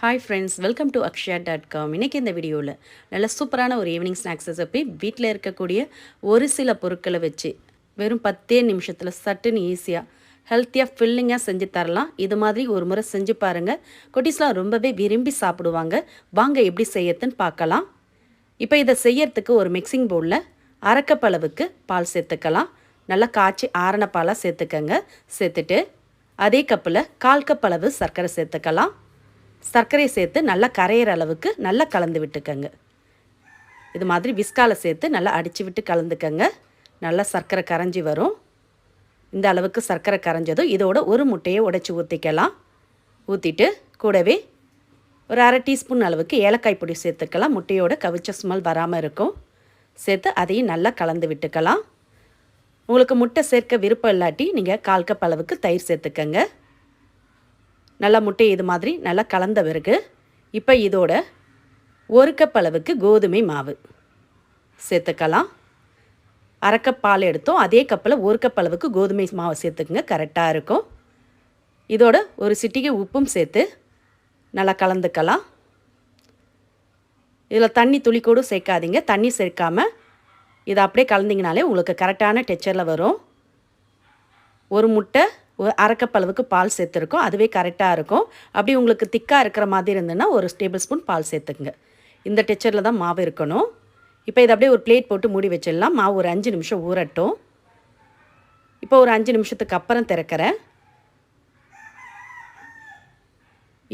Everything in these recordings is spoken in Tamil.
Hi friends welcome to Akshaya dot com இன்றைக்கி இந்த வீடியோவில் நல்ல சூப்பரான ஒரு ஈவினிங் ஸ்நாக்ஸ் ரெசிபி வீட்டில் இருக்கக்கூடிய ஒரு சில பொருட்களை வச்சு வெறும் பத்தே நிமிஷத்தில் சட்டுன்னு ஈஸியாக ஹெல்த்தியாக ஃபில்லிங்காக செஞ்சு தரலாம். இது மாதிரி ஒரு முறை செஞ்சு பாருங்கள் குட்டீஸ்லாம் ரொம்பவே விரும்பி சாப்பிடுவாங்க. வாங்க எப்படி செய்யறதுன்னு பார்க்கலாம். இப்போ இதை செய்யறதுக்கு ஒரு மிக்சிங் பவுலில் அரைக்கப்பளவுக்கு பால் சேர்த்துக்கலாம். நல்லா காய்ச்சி ஆரண பாலாக சேர்த்துக்கங்க. சேர்த்துட்டு அதே கப்பில் கால் கப் அளவு சர்க்கரை சேர்த்துக்கலாம். சர்க்கரையை சேர்த்து நல்லா கரையிற அளவுக்கு நல்லா கலந்து விட்டுக்கங்க. இது மாதிரி விஸ்காவில் சேர்த்து நல்லா அடித்து விட்டு கலந்துக்கங்க. நல்லா சர்க்கரை கரைஞ்சி வரும். இந்த அளவுக்கு சர்க்கரை கரைஞ்சதும் இதோட ஒரு முட்டையை உடைச்சி ஊற்றிக்கலாம் ஊற்றிட்டு கூடவே ஒரு அரை டீஸ்பூன் அளவுக்கு ஏலக்காய் பொடி சேர்த்துக்கலாம். முட்டையோட கவிச்ச ஸ்மெல் வராமல் இருக்கும். சேர்த்து அதையும் நல்லா கலந்து விட்டுக்கலாம். உங்களுக்கு முட்டை சேர்க்க விருப்பம் இல்லாட்டி நீங்கள் கால் கப் அளவுக்கு தயிர் சேர்த்துக்கங்க. நல்லா முட்டை இது மாதிரி நல்லா கலந்த பிறகு இப்போ இதோட ஒரு கப் அளவுக்கு கோதுமை மாவு. சேர்த்துக்கலாம். அரை கப் பால் எடுத்தோம். அதே கப்பில் ஒரு கப் அளவுக்கு கோதுமை மாவு சேர்த்துக்குங்க. கரெக்டாக இருக்கும். இதோட ஒரு சிட்டிகை உப்பும் சேர்த்து நல்லா கலந்துக்கலாம். இதில் தண்ணி துளி கூட சேர்க்காதீங்க. தண்ணி சேர்க்காமல் இதை அப்படியே கலந்திங்கனாலே உங்களுக்கு கரெக்டான டெக்சரில் வரும். ஒரு முட்டை ஒரு அரைக்கப் அளவுக்கு பால் சேர்த்துருக்கோம். அதுவே கரெக்டாக இருக்கும். அப்படி உங்களுக்கு திக்காக இருக்கிற மாதிரி இருந்ததுன்னா ஒரு டேபிள் ஸ்பூன் பால் சேர்த்துக்குங்க. இந்த டெக்சரில் தான் மாவு இருக்கணும். இப்போ இதை அப்படியே ஒரு பிளேட் போட்டு மூடி வச்சிடலாம். மாவு ஒரு அஞ்சு நிமிஷம் ஊறட்டும். இப்போ ஒரு அஞ்சு நிமிஷத்துக்கு அப்புறம் திறக்கிறேன்.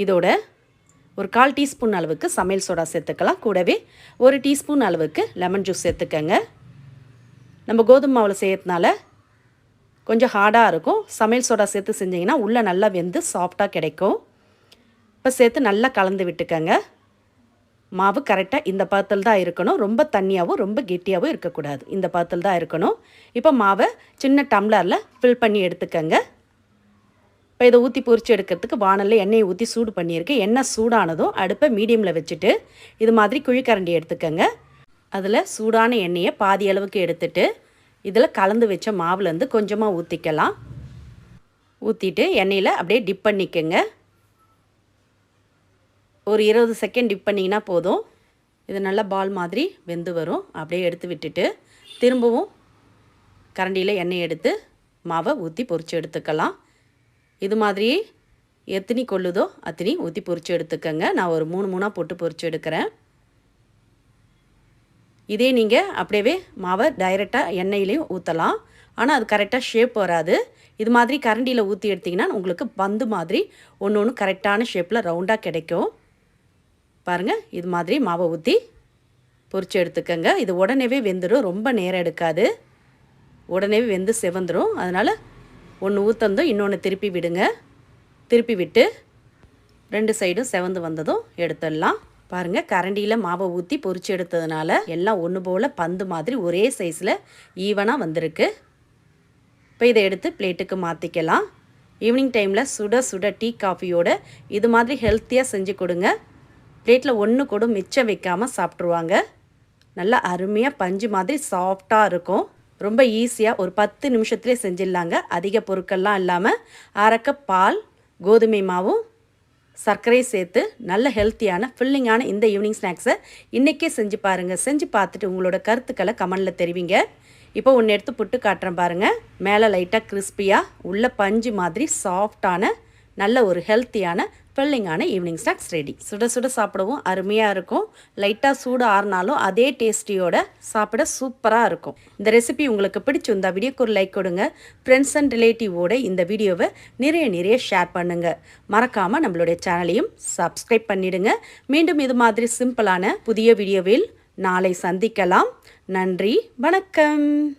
இதோட ஒரு கால் டீஸ்பூன் அளவுக்கு சமையல் சோடா சேர்த்துக்கலாம். கூடவே ஒரு டீஸ்பூன் அளவுக்கு லெமன் ஜூஸ் சேர்த்துக்கங்க. நம்ம கோதுமை மாவில் செய்யறதுனால கொஞ்சம் ஹார்டாக இருக்கும். சமையல் சோடா சேர்த்து செஞ்சிங்கன்னா உள்ளே நல்லா வெந்து சாஃப்டாக கிடைக்கும். இப்போ சேர்த்து நல்லா கலந்து விட்டுக்கங்க. மாவு கரெக்டாக இந்த பாத்தில் தான் இருக்கணும். ரொம்ப தண்ணியாகவும் ரொம்ப கெட்டியாகவும் இருக்கக்கூடாது. இந்த பாத்தில் தான் இருக்கணும். இப்போ மாவை சின்ன டம்ளரில் ஃபில் பண்ணி எடுத்துக்கங்க. இப்போ இதை ஊற்றி பொறிச்சு எடுக்கிறதுக்கு வானலில் எண்ணெயை ஊற்றி சூடு பண்ணியிருக்கேன் எண்ணெய் சூடானதும் அடுப்பை மீடியமில் வச்சுட்டு இது மாதிரி குழிக்கரண்டி எடுத்துக்கங்க. அதில் சூடான எண்ணெயை பாதி அளவுக்கு எடுத்துகிட்டு இதில் கலந்து வச்ச மாவுலேருந்து கொஞ்சமாக ஊற்றிக்கலாம் ஊற்றிட்டு எண்ணெயில் அப்படியே டிப் பண்ணிக்கோங்க. ஒரு இருபது செகண்ட் டிப் பண்ணிங்கன்னா போதும். இது நல்லா பால் மாதிரி வெந்து வரும். அப்படியே எடுத்து விட்டுட்டு திரும்பவும் கரண்டியில் எண்ணெய் எடுத்து மாவை ஊற்றி பொரித்து எடுத்துக்கலாம். இது மாதிரி எத்தனி கொள்ளுதோ அத்தனி ஊற்றி பொறிச்சு எடுத்துக்கோங்க. நான் ஒரு மூணு மூணாக போட்டு பொரித்து எடுக்கிறேன். இதே நீங்கள் அப்படியே மாவை டைரெக்டாக எண்ணெயிலையும் ஊற்றலாம் ஆனால் அது கரெக்டாக ஷேப் வராது. இது மாதிரி கரண்டியில் ஊற்றி எடுத்திங்கன்னா உங்களுக்கு பந்து மாதிரி ஒன்று ஒன்று கரெக்டான ஷேப்பில் ரவுண்டாக கிடைக்கும். பாருங்கள் இது மாதிரி மாவை ஊற்றி பொரித்து எடுத்துக்கங்க. இது உடனேவே வெந்துடும் ரொம்ப நேரம் எடுக்காது. உடனேவே வெந்து செவந்துடும் அதனால் ஒன்று ஊற்றந்தும் இன்னொன்று திருப்பி விடுங்க. திருப்பி விட்டு ரெண்டு சைடும் செவந்து வந்ததும் எடுத்துடலாம். பாருங்கள் கரண்டியில் மாவை ஊற்றி பொறிச்சு எடுத்ததுனால எல்லாம் ஒன்று போல் பந்து மாதிரி ஒரே சைஸில் ஈவனாக வந்திருக்கு. இப்போ இதை எடுத்து பிளேட்டுக்கு மாற்றிக்கலாம் ஈவினிங் டைமில் சுட சுட டீ காஃபியோட இது மாதிரி ஹெல்த்தியாக செஞ்சு கொடுங்க. பிளேட்டில் ஒன்று கூட மிச்சம் வைக்காமல் சாப்பிட்ருவாங்க நல்லா அருமையாக பஞ்சு மாதிரி சாஃப்டாக இருக்கும். ரொம்ப ஈஸியாக ஒரு பத்து நிமிஷத்துலேயே செஞ்சிடலாங்க. அதிக பொருட்கள்லாம் இல்லாமல் அரைக்க பால் கோதுமை மாவும் சர்க்கரையை சேர்த்து நல்ல ஹெல்த்தியான ஃபில்லிங்கான இந்த ஈவினிங் ஸ்நாக்ஸை இன்றைக்கே செஞ்சு பாருங்கள் செஞ்சு பார்த்துட்டு உங்களோட கருத்துக்களை கமெண்டில் தெரிவிங்க. இப்போ ஒன்று எடுத்து புட்டு காட்டுறேன் பாருங்கள் மேலே லைட்டாக கிறிஸ்பியாக உள்ள பஞ்சு மாதிரி சாஃப்டான நல்ல ஒரு ஹெல்த்தியான பிள்ளைங்கான ஈவினிங் ஸ்நாக்ஸ் ரெடி சுட சுட சாப்பிடவும் அருமையாக இருக்கும். லைட்டாக சூடு ஆறினாலும் அதே டேஸ்டியோட சாப்பிட சூப்பராக இருக்கும். இந்த ரெசிபி உங்களுக்கு பிடிச்சிருந்தா வீடியோக்கு ஒரு லைக் கொடுங்க. ஃப்ரெண்ட்ஸ் அண்ட் ரிலேட்டிவோட இந்த வீடியோவை நிறைய நிறைய ஷேர் பண்ணுங்கள் மறக்காமல் நம்மளுடைய சேனலையும் சப்ஸ்கிரைப் பண்ணிடுங்க. மீண்டும் இது மாதிரி சிம்பிளான புதிய வீடியோவில் நாளை சந்திக்கலாம். நன்றி வணக்கம்.